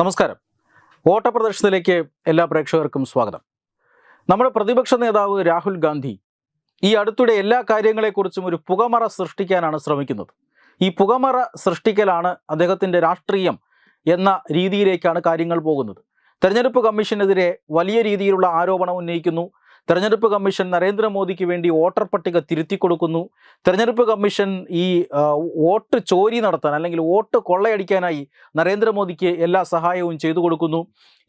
നമസ്കാരം. ഓട്ടപ്രദർശനത്തിലേക്ക് എല്ലാ പ്രേക്ഷകർക്കും സ്വാഗതം. നമ്മുടെ പ്രതിപക്ഷ നേതാവ് രാഹുൽ ഗാന്ധി ഈ അടുത്തിടെ എല്ലാ കാര്യങ്ങളെക്കുറിച്ചും ഒരു പുകമറ സൃഷ്ടിക്കാനാണ് ശ്രമിക്കുന്നത്. ഈ പുകമറ സൃഷ്ടിക്കലാണ് അദ്ദേഹത്തിന്റെ രാഷ്ട്രീയം എന്ന രീതിയിലേക്കാണ് കാര്യങ്ങൾ പോകുന്നത്. തെരഞ്ഞെടുപ്പ് കമ്മീഷനെതിരെ വലിയ രീതിയിലുള്ള ആരോപണം ഉന്നയിക്കുന്നു. തെരഞ്ഞെടുപ്പ് കമ്മീഷൻ നരേന്ദ്രമോദിക്ക് വേണ്ടി വോട്ടർ പട്ടിക തിരുത്തി കൊടുക്കുന്നു. തെരഞ്ഞെടുപ്പ് കമ്മീഷൻ ഈ വോട്ട് ചോരി നടത്താൻ അല്ലെങ്കിൽ വോട്ട് കൊള്ളയടിക്കാനായി നരേന്ദ്രമോദിക്ക് എല്ലാ സഹായവും ചെയ്തു കൊടുക്കുന്നു.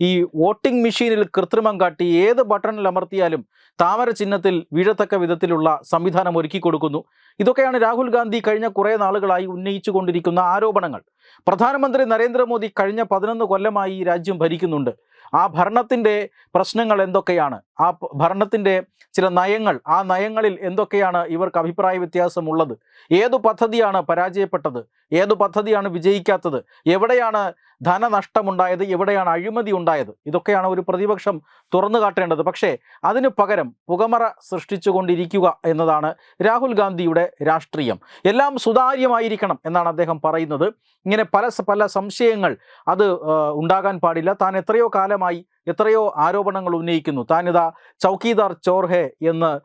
ഈ വോട്ടിംഗ് മെഷീനിൽ കൃത്രിമം കാട്ടി ഏത് ബട്ടണിൽ അമർത്തിയാലും താമര ചിഹ്നത്തിൽ വീഴത്തക്ക വിധത്തിലുള്ള സംവിധാനം ഒരുക്കി കൊടുക്കുന്നു. ഇതൊക്കെയാണ് രാഹുൽ ഗാന്ധി കഴിഞ്ഞ കുറേ നാളുകളായി ഉന്നയിച്ചു കൊണ്ടിരിക്കുന്ന ആരോപണങ്ങൾ. പ്രധാനമന്ത്രി നരേന്ദ്രമോദി കഴിഞ്ഞ പതിനൊന്ന് കൊല്ലമായി രാജ്യം ഭരിക്കുന്നുണ്ട്. ആ ഭരണത്തിന്റെ പ്രശ്നങ്ങൾ എന്തൊക്കെയാണ്? ആ ഭരണത്തിന്റെ ചില നയങ്ങൾ ആ നയങ്ങളിൽ എന്തൊക്കെയാണ് ഇവർക്ക് അഭിപ്രായ വ്യത്യാസമുള്ളത്? ഏതു പദ്ധതിയാണ് പരാജയപ്പെട്ടത്? ഏതു പദ്ധതിയാണ് വിജയിക്കാത്തത്? എവിടെയാണ് ധനനഷ്ടമുണ്ടായത്? എവിടെയാണ് അഴിമതി ഉണ്ടായത്? ഇതൊക്കെയാണ് ഒരു പ്രതിപക്ഷം തുറന്നു കാട്ടേണ്ടത്. പക്ഷേ അതിനു പകരം പുകമറ സൃഷ്ടിച്ചുകൊണ്ടിരിക്കുക എന്നതാണ് രാഹുൽ ഗാന്ധിയുടെ രാഷ്ട്രീയം. എല്ലാം സുതാര്യമായിരിക്കണം എന്നാണ് അദ്ദേഹം പറയുന്നത്. ഇങ്ങനെ പല പല സംശയങ്ങൾ അത് ഉണ്ടാകാൻ പാടില്ല. താൻ എത്രയോ കാലമായി എത്രയോ ആരോപണങ്ങൾ ഉന്നയിക്കുന്നു. താനിതാ ചൗക്കീദാർ ചോർഹെ എന്ന്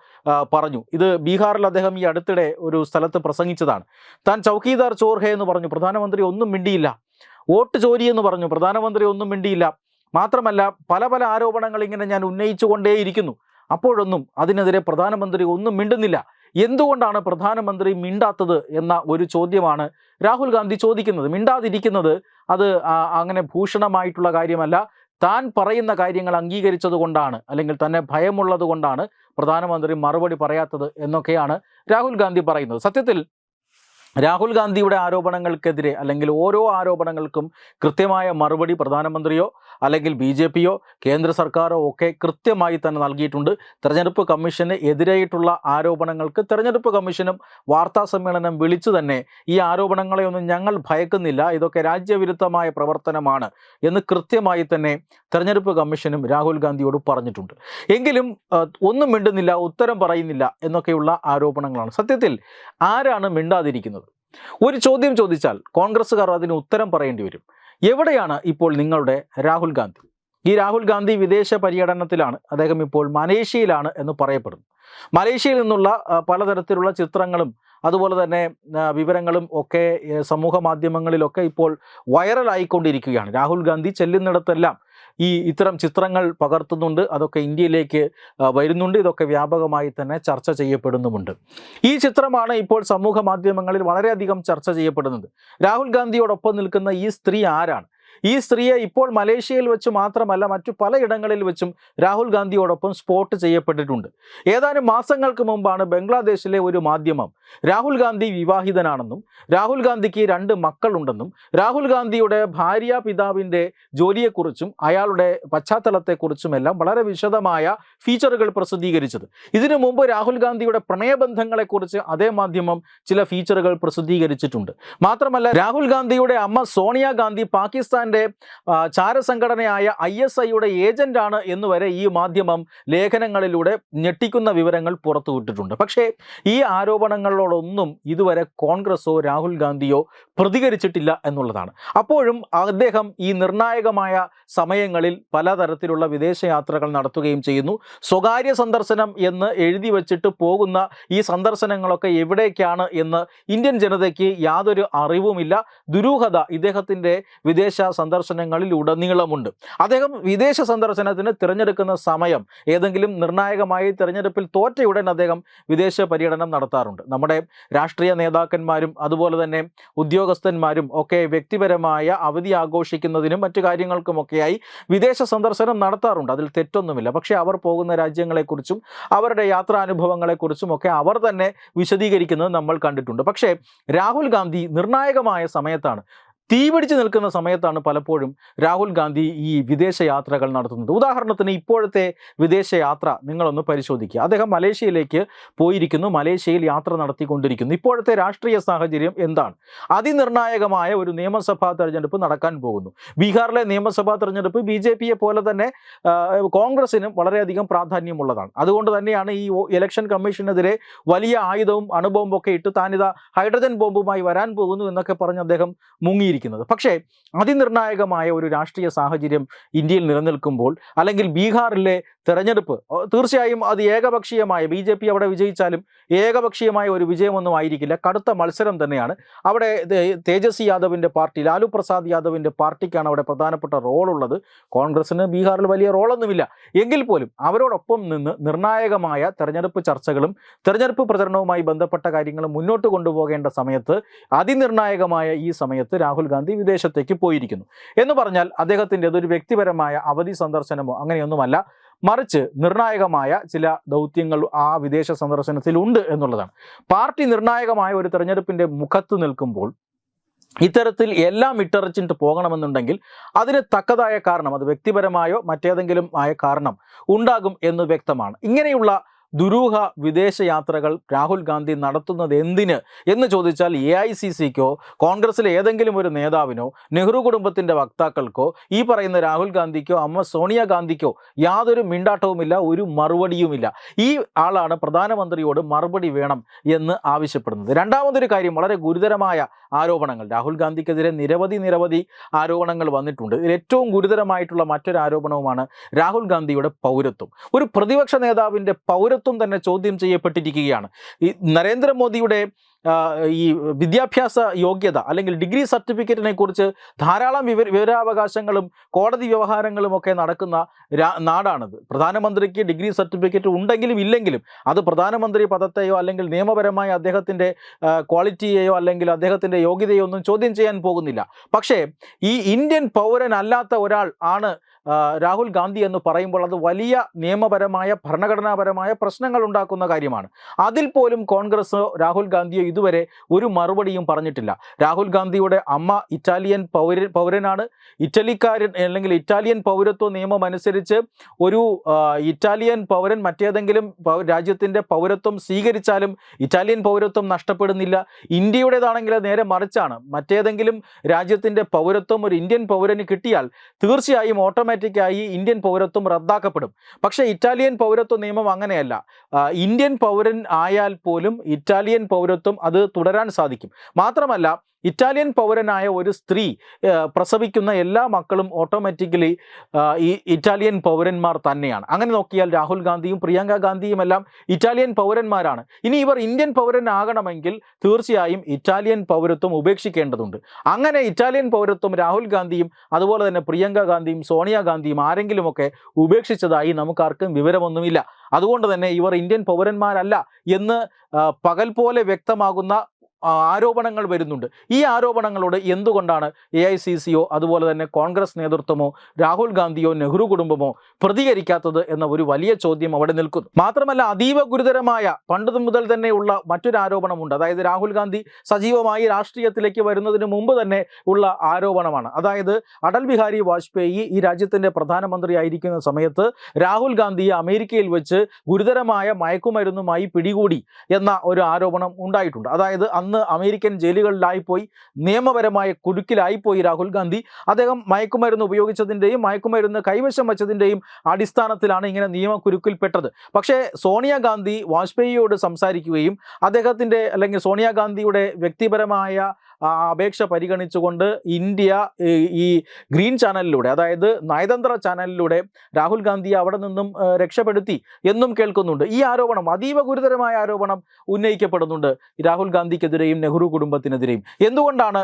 പറഞ്ഞു. ഇത് ബീഹാറിൽ അദ്ദേഹം ഈ അടുത്തിടെ ഒരു സ്ഥലത്ത് പ്രസംഗിച്ചതാണ്. താൻ ചൗക്കീദാർ ചോർഹെ എന്ന് പറഞ്ഞു. പ്രധാനമന്ത്രി ഒന്നും മിണ്ടിയില്ല. വോട്ട് ചോരി എന്ന് പറഞ്ഞു. പ്രധാനമന്ത്രി ഒന്നും മിണ്ടിയില്ല. മാത്രമല്ല പല പല ആരോപണങ്ങൾ ഇങ്ങനെ ഞാൻ ഉന്നയിച്ചുകൊണ്ടേയിരിക്കുന്നു. അപ്പോഴൊന്നും അതിനെതിരെ പ്രധാനമന്ത്രി ഒന്നും മിണ്ടുന്നില്ല. എന്തുകൊണ്ടാണ് പ്രധാനമന്ത്രി മിണ്ടാത്തത് എന്ന ഒരു ചോദ്യമാണ് രാഹുൽ ഗാന്ധി ചോദിക്കുന്നത്. മിണ്ടാതിരിക്കുന്നത് അത് അങ്ങനെ ഭൂഷണമായിട്ടുള്ള കാര്യമല്ല. താൻ പറയുന്ന കാര്യങ്ങൾ അംഗീകരിച്ചത് കൊണ്ടാണ് അല്ലെങ്കിൽ തന്നെ ഭയമുള്ളത് കൊണ്ടാണ് പ്രധാനമന്ത്രി മറുപടി പറയാത്തത് എന്നൊക്കെയാണ് രാഹുൽ ഗാന്ധി പറയുന്നത്. സത്യത്തിൽ രാഹുൽ ഗാന്ധിയുടെ ആരോപണങ്ങൾക്കെതിരെ അല്ലെങ്കിൽ ഓരോ ആരോപണങ്ങൾക്കും കൃത്യമായ മറുപടി പ്രധാനമന്ത്രിയോ അല്ലെങ്കിൽ ബി ജെ പിയോ കേന്ദ്ര സർക്കാരോ ഒക്കെ കൃത്യമായി തന്നെ നൽകിയിട്ടുണ്ട്. തെരഞ്ഞെടുപ്പ് കമ്മീഷന് എതിരായിട്ടുള്ള ആരോപണങ്ങൾക്ക് തെരഞ്ഞെടുപ്പ് കമ്മീഷനും വാർത്താ സമ്മേളനം വിളിച്ചു തന്നെ ഈ ആരോപണങ്ങളെയൊന്നും ഞങ്ങൾ ഭയക്കുന്നില്ല ഇതൊക്കെ രാജ്യവിരുദ്ധമായ പ്രവർത്തനമാണ് എന്ന് കൃത്യമായി തന്നെ തെരഞ്ഞെടുപ്പ് കമ്മീഷനും രാഹുൽ ഗാന്ധിയോട് പറഞ്ഞിട്ടുണ്ട്. എങ്കിലും ഒന്നും മിണ്ടുന്നില്ല ഉത്തരം പറയുന്നില്ല എന്നൊക്കെയുള്ള ആരോപണങ്ങളാണ്. സത്യത്തിൽ ആരാണ് മിണ്ടാതിരിക്കുന്നത്? ഒരു ചോദ്യം ചോദിച്ചാൽ കോൺഗ്രസ്സുകാർ അതിന് ഉത്തരം പറയേണ്ടി വരും. എവിടെയാണ് ഇപ്പോൾ നിങ്ങളുടെ രാഹുൽ ഗാന്ധി? ഈ രാഹുൽ ഗാന്ധി വിദേശ പര്യടനത്തിലാണ്. അദ്ദേഹം ഇപ്പോൾ മലേഷ്യയിലാണ് എന്ന് പറയപ്പെടുന്നു. മലേഷ്യയിൽ നിന്നുള്ള പലതരത്തിലുള്ള ചിത്രങ്ങളും അതുപോലെ തന്നെ വിവരങ്ങളും ഒക്കെ സമൂഹ മാധ്യമങ്ങളിലൊക്കെ ഇപ്പോൾ വൈറലായിക്കൊണ്ടിരിക്കുകയാണ്. രാഹുൽ ഗാന്ധി ചെല്ലുന്നിടത്തെല്ലാം ഈ ഇത്തരം ചിത്രങ്ങൾ പകർത്തുന്നുണ്ട് അതൊക്കെ ഇന്ത്യയിലേക്ക് വരുന്നുണ്ട്. ഇതൊക്കെ വ്യാപകമായി തന്നെ ചർച്ച ചെയ്യപ്പെടുന്നുമുണ്ട്. ഈ ചിത്രമാണ് ഇപ്പോൾ സമൂഹ മാധ്യമങ്ങളിൽ വളരെയധികം ചർച്ച ചെയ്യപ്പെടുന്നത്. രാഹുൽ ഗാന്ധിയോടൊപ്പം നിൽക്കുന്ന ഈ സ്ത്രീ ആരാണ്? ഈ സ്ത്രീയെ ഇപ്പോൾ മലേഷ്യയിൽ വെച്ച് മാത്രമല്ല മറ്റു പലയിടങ്ങളിൽ വെച്ചും രാഹുൽ ഗാന്ധിയോടൊപ്പം സ്പോട്ട് ചെയ്യപ്പെട്ടിട്ടുണ്ട്. ഏതാനും മാസങ്ങൾക്ക് മുമ്പാണ് ബംഗ്ലാദേശിലെ ഒരു മാധ്യമം രാഹുൽ ഗാന്ധി വിവാഹിതനാണെന്നും രാഹുൽ ഗാന്ധിക്ക് രണ്ട് മക്കളുണ്ടെന്നും രാഹുൽ ഗാന്ധിയുടെ ഭാര്യ പിതാവിന്റെ ജോലിയെക്കുറിച്ചും അയാളുടെ പശ്ചാത്തലത്തെക്കുറിച്ചുമെല്ലാം വളരെ വിശദമായ ഫീച്ചറുകൾ പ്രസിദ്ധീകരിച്ചത്. ഇതിനു മുമ്പ് രാഹുൽ ഗാന്ധിയുടെ പ്രണയബന്ധങ്ങളെക്കുറിച്ച് അതേ മാധ്യമം ചില ഫീച്ചറുകൾ പ്രസിദ്ധീകരിച്ചിട്ടുണ്ട്. മാത്രമല്ല രാഹുൽ ഗാന്ധിയുടെ അമ്മ സോണിയ ഗാന്ധി പാകിസ്ഥാന്റെ ചാരസംഘടനയായ ഐ എസ് ഐയുടെ ഏജന്റാണ് എന്ന് വരെ ഈ മാധ്യമം ലേഖനങ്ങളിലൂടെ ഞെട്ടിക്കുന്ന വിവരങ്ങൾ പുറത്തുവിട്ടിട്ടുണ്ട്. പക്ഷേ ഈ ആരോപണങ്ങളോടൊന്നും ഇതുവരെ കോൺഗ്രസോ രാഹുൽ ഗാന്ധിയോ പ്രതികരിച്ചിട്ടില്ല എന്നുള്ളതാണ്. അപ്പോഴും അദ്ദേഹം ഈ നിർണായകമായ സമയങ്ങളിൽ പലതരത്തിലുള്ള വിദേശയാത്രകൾ നടത്തുകയും ചെയ്യുന്നു. സ്വകാര്യ സന്ദർശനം എന്ന് എഴുതി വച്ചിട്ട് പോകുന്ന ഈ സന്ദർശനങ്ങളൊക്കെ എവിടേക്കാണ് എന്ന് ഇന്ത്യൻ ജനതയ്ക്ക് യാതൊരു അറിവുമില്ല. ദുരൂഹത ഇദ്ദേഹത്തിന്റെ വിദേശ സന്ദർശനങ്ങളിൽ ഉടനീളമുണ്ട് അദ്ദേഹം വിദേശ സന്ദർശനത്തിന് തിരഞ്ഞെടുക്കുന്ന സമയം ഏതെങ്കിലും നിർണായകമായി തിരഞ്ഞെടുപ്പിൽ തോറ്റയുടൻ അദ്ദേഹം വിദേശ പര്യടനം നടത്താറുണ്ട്. നമ്മുടെ രാഷ്ട്രീയ നേതാക്കന്മാരും അതുപോലെ തന്നെ ഉദ്യോഗസ്ഥന്മാരും ഒക്കെ വ്യക്തിപരമായ അവധി ആഘോഷിക്കുന്നതിനും മറ്റു കാര്യങ്ങൾക്കുമൊക്കെയായി വിദേശ സന്ദർശനം നടത്താറുണ്ട്. അതിൽ തെറ്റൊന്നുമില്ല. പക്ഷേ അവർ പോകുന്ന രാജ്യങ്ങളെക്കുറിച്ചും അവരുടെ യാത്രാനുഭവങ്ങളെക്കുറിച്ചും ഒക്കെ അവർ തന്നെ വിശദീകരിക്കുന്നത് നമ്മൾ കണ്ടിട്ടുണ്ട്. പക്ഷേ രാഹുൽ ഗാന്ധി നിർണായകമായ സമയത്താണ് തീ പിടിച്ച് നിൽക്കുന്ന സമയത്താണ് പലപ്പോഴും രാഹുൽ ഗാന്ധി ഈ വിദേശ യാത്രകൾ നടത്തുന്നത്. ഉദാഹരണത്തിന് ഇപ്പോഴത്തെ വിദേശ യാത്ര നിങ്ങളൊന്ന് പരിശോധിക്കുക. അദ്ദേഹം മലേഷ്യയിലേക്ക് പോയിരിക്കുന്നു. മലേഷ്യയിൽ യാത്ര നടത്തിക്കൊണ്ടിരിക്കുന്നു. ഇപ്പോഴത്തെ രാഷ്ട്രീയ സാഹചര്യം എന്താണ്? അതിനിർണായകമായ ഒരു നിയമസഭാ തെരഞ്ഞെടുപ്പ് നടക്കാൻ പോകുന്നു. ബീഹാറിലെ നിയമസഭാ തെരഞ്ഞെടുപ്പ് ബി ജെ പിയെ പോലെ തന്നെ കോൺഗ്രസിനും വളരെയധികം പ്രാധാന്യമുള്ളതാണ്. അതുകൊണ്ട് തന്നെയാണ് ഈ ഇലക്ഷൻ കമ്മീഷനെതിരെ വലിയ ആയുധവും അണുബോംബൊക്കെ ഇട്ട് താനിതാ ഹൈഡ്രജൻ ബോംബുമായി വരാൻ പോകുന്നു എന്നൊക്കെ പറഞ്ഞ് അദ്ദേഹം മുങ്ങിയിരിക്കുന്നത് പോയിരിക്കുന്നത് പക്ഷേ അതിനിർണായകമായ ഒരു രാഷ്ട്രീയ സാഹചര്യം ഇന്ത്യയിൽ നിലനിൽക്കുമ്പോൾ അല്ലെങ്കിൽ ബീഹാറിലെ തെരഞ്ഞെടുപ്പ് തീർച്ചയായും അത് ഏകപക്ഷീയമായ ബി ജെ പി അവിടെ വിജയിച്ചാലും ഏകപക്ഷീയമായ ഒരു വിജയമൊന്നും ആയിരിക്കില്ല. കടുത്ത മത്സരം തന്നെയാണ്. അവിടെ തേജസ്വി യാദവിന്റെ പാർട്ടി ലാലു പ്രസാദ് യാദവിന്റെ പാർട്ടിക്കാണ് അവിടെ പ്രധാനപ്പെട്ട റോളുള്ളത്. കോൺഗ്രസ്സിന് ബീഹാറിൽ വലിയ റോളൊന്നുമില്ല. എങ്കിൽ പോലും അവരോടൊപ്പം നിന്ന് നിർണായകമായ തെരഞ്ഞെടുപ്പ് ചർച്ചകളും തെരഞ്ഞെടുപ്പ് പ്രചരണവുമായി ബന്ധപ്പെട്ട കാര്യങ്ങളും മുന്നോട്ട് കൊണ്ടുപോകേണ്ട സമയത്ത് അതിനിർണായകമായ ഈ സമയത്ത് രാഹുൽ ഗാന്ധി വിദേശത്തേക്ക് പോയിരിക്കുന്നു. എന്ന് പറഞ്ഞാൽ അദ്ദേഹത്തിന്റെ അതൊരു വ്യക്തിപരമായ അവധി സന്ദർശനമോ അങ്ങനെയൊന്നുമല്ല. മറിച്ച് നിർണായകമായ ചില ദൗത്യങ്ങൾ ആ വിദേശ സന്ദർശനത്തിൽ ഉണ്ട് എന്നുള്ളതാണ്. പാർട്ടി നിർണായകമായ ഒരു തെരഞ്ഞെടുപ്പിന്റെ മുഖത്ത് നിൽക്കുമ്പോൾ ഇത്തരത്തിൽ എല്ലാം ഇട്ടറിച്ചിട്ട് പോകണമെന്നുണ്ടെങ്കിൽ അതിന് തക്കതായ കാരണം അത് വ്യക്തിപരമായോ മറ്റേതെങ്കിലും ആയ കാരണം ഉണ്ടാകും എന്ന് വ്യക്തമാണ്. ഇങ്ങനെയുള്ള ദുരൂഹ വിദേശയാത്രകൾ രാഹുൽ ഗാന്ധി നടത്തുന്നത് എന്തിന് എന്ന് ചോദിച്ചാൽ എ ഐ സി സിക്കോ കോൺഗ്രസിലെ ഏതെങ്കിലും ഒരു നേതാവിനോ നെഹ്റു കുടുംബത്തിന്റെ വക്താക്കൾക്കോ ഈ പറയുന്ന രാഹുൽ ഗാന്ധിക്കോ അമ്മ സോണിയാഗാന്ധിക്കോ യാതൊരു മിണ്ടാട്ടവുമില്ല ഒരു മറുപടിയുമില്ല. ഈ ആളാണ് പ്രധാനമന്ത്രിയോട് മറുപടി വേണം എന്ന് ആവശ്യപ്പെടുന്നത്. രണ്ടാമതൊരു കാര്യം വളരെ ഗുരുതരമായ ആരോപണങ്ങൾ. രാഹുൽ ഗാന്ധിക്കെതിരെ നിരവധി നിരവധി ആരോപണങ്ങൾ വന്നിട്ടുണ്ട്. ഏറ്റവും ഗുരുതരമായിട്ടുള്ള മറ്റൊരു ആരോപണവുമാണ് രാഹുൽ ഗാന്ധിയുടെ പൗരത്വം. ഒരു പ്രതിപക്ഷ നേതാവിന്റെ പൗരത്വം തന്നെ ചോദ്യം ചെയ്യപ്പെട്ടിരിക്കുകയാണ്. ഈ നരേന്ദ്രമോദിയുടെ ഈ വിദ്യാഭ്യാസ യോഗ്യത അല്ലെങ്കിൽ ഡിഗ്രി സർട്ടിഫിക്കറ്റിനെ കുറിച്ച് ധാരാളം വിവര വിവരാവകാശങ്ങളും കോടതി വ്യവഹാരങ്ങളും ഒക്കെ നടക്കുന്ന നാടാണിത്. പ്രധാനമന്ത്രിക്ക് ഡിഗ്രി സർട്ടിഫിക്കറ്റ് ഉണ്ടെങ്കിലും ഇല്ലെങ്കിലും അത് പ്രധാനമന്ത്രി പദത്തെയോ അല്ലെങ്കിൽ നിയമപരമായ അദ്ദേഹത്തിന്റെ ക്വാളിറ്റിയെയോ അല്ലെങ്കിൽ അദ്ദേഹത്തിന്റെ യോഗ്യതയോ ഒന്നും ചോദ്യം ചെയ്യാൻ പോകുന്നില്ല. പക്ഷേ ഈ ഇന്ത്യൻ പൗരൻ അല്ലാത്ത ഒരാൾ ആണ് രാഹുൽ ഗാന്ധി എന്ന് പറയുമ്പോൾ അത് വലിയ നിയമപരമായ ഭരണഘടനാപരമായ പ്രശ്നങ്ങൾ ഉണ്ടാക്കുന്ന കാര്യമാണ്. അതിൽ പോലും കോൺഗ്രസ് രാഹുൽ ഗാന്ധിയോ ഇതുവരെ ഒരു മറുപടിയും പറഞ്ഞിട്ടില്ല. രാഹുൽ ഗാന്ധിയുടെ അമ്മ ഇറ്റാലിയൻ പൗര പൗരനാണ്. ഇറ്റലിക്കാരൻ അല്ലെങ്കിൽ ഇറ്റാലിയൻ പൗരത്വ നിയമം അനുസരിച്ച് ഒരു ഇറ്റാലിയൻ പൗരൻ മറ്റേതെങ്കിലും രാജ്യത്തിന്റെ പൗരത്വം സ്വീകരിച്ചാലും ഇറ്റാലിയൻ പൗരത്വം നഷ്ടപ്പെടുന്നില്ല. ഇന്ത്യയുടേതാണെങ്കിൽ നേരെ മറിച്ചാണ്. മറ്റേതെങ്കിലും രാജ്യത്തിന്റെ പൗരത്വം ഒരു ഇന്ത്യൻ പൗരന് കിട്ടിയാൽ തീർച്ചയായും ഓട്ടോമാറ്റിക്കായി ഇന്ത്യൻ പൗരത്വം റദ്ദാക്കപ്പെടും. പക്ഷേ ഇറ്റാലിയൻ പൗരത്വ നിയമം അങ്ങനെയല്ല. ഇന്ത്യൻ പൗരൻ ആയാൽ പോലും ഇറ്റാലിയൻ പൗരത്വം അത് തുടരാൻ സാധിക്കും. മാത്രമല്ല ഇറ്റാലിയൻ പൗരനായ ഒരു സ്ത്രീ പ്രസവിക്കുന്ന എല്ലാ മക്കളും ഓട്ടോമാറ്റിക്കലി ഈ ഇറ്റാലിയൻ പൗരന്മാർ തന്നെയാണ്. അങ്ങനെ നോക്കിയാൽ രാഹുൽ ഗാന്ധിയും പ്രിയങ്ക ഗാന്ധിയും എല്ലാം ഇറ്റാലിയൻ പൗരന്മാരാണ്. ഇനി ഇവർ ഇന്ത്യൻ പൗരനാകണമെങ്കിൽ തീർച്ചയായും ഇറ്റാലിയൻ പൗരത്വം ഉപേക്ഷിക്കേണ്ടതുണ്ട്. അങ്ങനെ ഇറ്റാലിയൻ പൗരത്വം രാഹുൽ ഗാന്ധിയും അതുപോലെ തന്നെ പ്രിയങ്ക ഗാന്ധിയും സോണിയാഗാന്ധിയും ആരെങ്കിലുമൊക്കെ ഉപേക്ഷിച്ചതായി നമുക്കാർക്കും വിവരമൊന്നുമില്ല. അതുകൊണ്ട് തന്നെ ഇവർ ഇന്ത്യൻ പൗരന്മാരല്ല എന്ന് പകൽ പോലെ വ്യക്തമാകുന്ന ആരോപണങ്ങൾ വരുന്നുണ്ട്. ഈ ആരോപണങ്ങളോട് എന്തുകൊണ്ടാണ് എ ഐ സി സിയോ അതുപോലെ തന്നെ കോൺഗ്രസ് നേതൃത്വമോ രാഹുൽ ഗാന്ധിയോ നെഹ്റു കുടുംബമോ പ്രതികരിക്കാത്തത് എന്ന ഒരു വലിയ ചോദ്യം അവിടെ നിൽക്കുന്നു. മാത്രമല്ല അതീവ ഗുരുതരമായ പണ്ട് മുതൽ തന്നെയുള്ള മറ്റൊരു ആരോപണമുണ്ട്. അതായത് രാഹുൽ ഗാന്ധി സജീവമായി രാഷ്ട്രീയത്തിലേക്ക് വരുന്നതിന് മുമ്പ് തന്നെ ഉള്ള ആരോപണമാണ്. അതായത് അടൽ ബിഹാരി വാജ്പേയി ഈ രാജ്യത്തിന്റെ പ്രധാനമന്ത്രിയായിരിക്കുന്ന സമയത്ത് രാഹുൽ ഗാന്ധിയെ അമേരിക്കയിൽ വെച്ച് ഗുരുതരമായ മയക്കുമരുന്നുമായി പിടികൂടി എന്ന ഒരു ആരോപണം ഉണ്ടായിട്ടുണ്ട്. അതായത് അന്ന് അമേരിക്കൻ ജയിലുകളിലായിപ്പോയി. നിയമപരമായ കുടുക്കിലായിപ്പോയി രാഹുൽ ഗാന്ധി. അദ്ദേഹം മയക്കുമരുന്ന് ഉപയോഗിച്ചതിന്റെയും മയക്കുമരുന്ന് കൈവശം വച്ചതിന്റെയും അടിസ്ഥാനത്തിലാണ് ഇങ്ങനെ നിയമക്കുരുക്കിൽപ്പെട്ടത് പക്ഷേ സോണിയാഗാന്ധി വാജ്പേയിയോട് സംസാരിക്കുകയും അദ്ദേഹത്തിന്റെ അല്ലെങ്കിൽ സോണിയാഗാന്ധിയുടെ വ്യക്തിപരമായ ആ അപേക്ഷ പരിഗണിച്ചുകൊണ്ട് ഇന്ത്യ ഈ ഗ്രീൻ ചാനലിലൂടെ അതായത് നയതന്ത്ര ചാനലിലൂടെ രാഹുൽ ഗാന്ധിയെ അവിടെ നിന്നും രക്ഷപ്പെടുത്തി എന്നും കേൾക്കുന്നുണ്ട്. ഈ ആരോപണം അതീവ ഗുരുതരമായ ആരോപണം ഉന്നയിക്കപ്പെടുന്നുണ്ട് രാഹുൽ ഗാന്ധിക്കെതിരെയും നെഹ്റു കുടുംബത്തിനെതിരെയും. എന്തുകൊണ്ടാണ്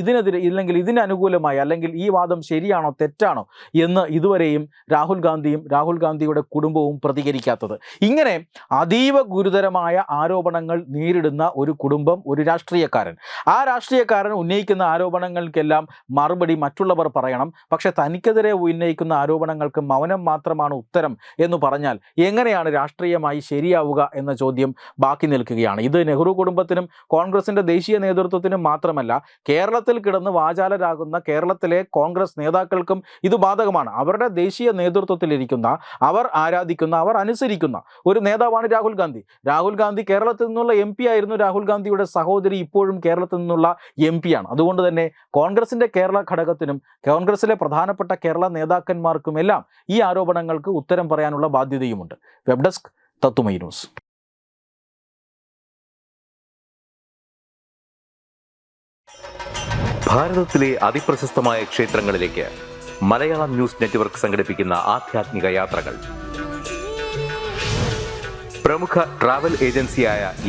ഇതിനെതിരെ ഇല്ലെങ്കിൽ ഇതിന് അനുകൂലമായി അല്ലെങ്കിൽ ഈ വാദം ശരിയാണോ തെറ്റാണോ എന്ന് ഇതുവരെയും രാഹുൽ ഗാന്ധിയും രാഹുൽ ഗാന്ധിയുടെ കുടുംബവും പ്രതികരിക്കാത്തത്. ഇങ്ങനെ അതീവ ഗുരുതരമായ ആരോപണങ്ങൾ നേരിടുന്ന ഒരു കുടുംബം ഒരു രാഷ്ട്രീയക്കാരൻ ആ രാഷ്ട്രീയക്കാരൻ ഉന്നയിക്കുന്ന ആരോപണങ്ങൾക്കെല്ലാം മറുപടി മറ്റുള്ളവർ പറയണം. പക്ഷേ തനിക്കെതിരെ ഉന്നയിക്കുന്ന ആരോപണങ്ങൾക്ക് മൗനം മാത്രമാണ് ഉത്തരം എന്ന് പറഞ്ഞാൽ എങ്ങനെയാണ് രാഷ്ട്രീയമായി ശരിയാവുക എന്ന ചോദ്യം ബാക്കി നിൽക്കുകയാണ്. ഇത് നെഹ്റു കുടുംബത്തിനും കോൺഗ്രസിന്റെ ദേശീയ നേതൃത്വത്തിനും മാത്രമല്ല കേരളത്തിൽ കിടന്ന് വാചാലരാകുന്ന കേരളത്തിലെ കോൺഗ്രസ് നേതാക്കൾക്കും ഇത് ബാധകമാണ്. അവരുടെ ദേശീയ നേതൃത്വത്തിലിരിക്കുന്ന അവർ ആരാധിക്കുന്ന അവർ അനുസരിക്കുന്ന ഒരു നേതാവാണ് രാഹുൽ ഗാന്ധി. രാഹുൽ ഗാന്ധി കേരളത്തിൽ നിന്നുള്ള എം ആയിരുന്നു രാഹുൽ ഗാന്ധിയുടെ സഹോദരി. ഇപ്പോഴും കേരളത്തിൽ നിന്നുള്ള എം പി ആണ്. അതുകൊണ്ട് തന്നെ കോൺഗ്രസിന്റെ കേരള ഘടകത്തിനും കോൺഗ്രസിലെ പ്രധാനപ്പെട്ട കേരള നേതാക്കന്മാർക്കുമെല്ലാം ഈ ആരോപണങ്ങൾക്ക് ഉത്തരം പറയാനുള്ള ബാധ്യതയുമുണ്ട്. വെബ് ഡെസ്ക് തത്തുമൈ ന്യൂസ്. ഭാരതത്തിലെ ക്ഷേത്രങ്ങളിലേക്ക് മലയാളം ന്യൂസ് നെറ്റ്വർക്ക് യാത്രകൾ. പ്രമുഖ ട്രാവൽ ഏജൻസിയായ